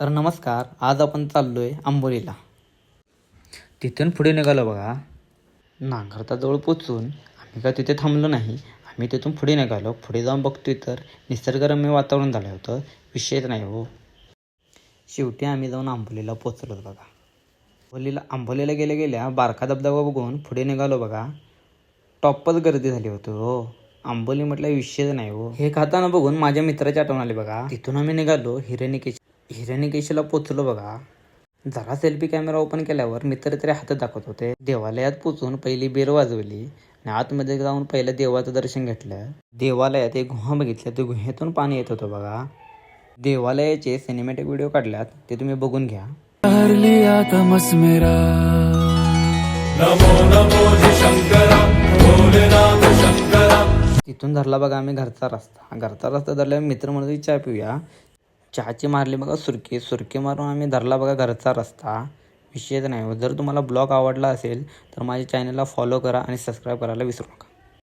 तर नमस्कार आज आपण चाललोय आंबोलीला. तिथून पुढे निघालो बघा. नांगरताजवळ पोचून आम्ही का तिथे थांबलो नाही. आम्ही तिथून पुढे निघालो. पुढे जाऊन बघतोय तर निसर्गरम्य वातावरण झालं होतं. विषयच नाही हो. शेवटी आम्ही जाऊन आंबोलीला पोचलो बघा. आंबोलीला आंबोलीला गेल्या गेल्या बारका धबधबा बघून पुढे निघालो बघा. टॉपच गर्दी झाली होती हो. आंबोली म्हटलं विषयच नाही हो. हे खाताना बघून माझ्या मित्राची आठवण आली बघा. तिथून आम्ही निघालो हिरण्यकेश हिरण्यकेशीला पोचलो बघा. जरा सेल्फी कॅमेरा ओपन केल्यावर मित्र तरी हातात दाखवत होते. देवालयात पोचून पहिली बेर वाजवली आणि आतमध्ये जाऊन पहिलं देवाचं दर्शन घेतलं. देवालयात एक गुहा बघितलं त्या गुहेतून पाणी येत होतं बघा. देवालयाचे सिनेमॅटिक व्हिडिओ काढल्यात ते तुम्ही बघून घ्या. तिथून धरला बघा आम्ही घरचा रस्ता. घरचा रस्ता धरल्यावर मित्र म्हणत होते, चहा पिऊया. चहाची मारली बघा सुरकी. सुरकी मारून आम्ही धरला बघा घरचा रस्ता. विषयच नाही. जर तुम्हाला ब्लॉग आवडला असेल तर माझ्या चॅनलला फॉलो करा आणि सबस्क्राईब करायला विसरू नका.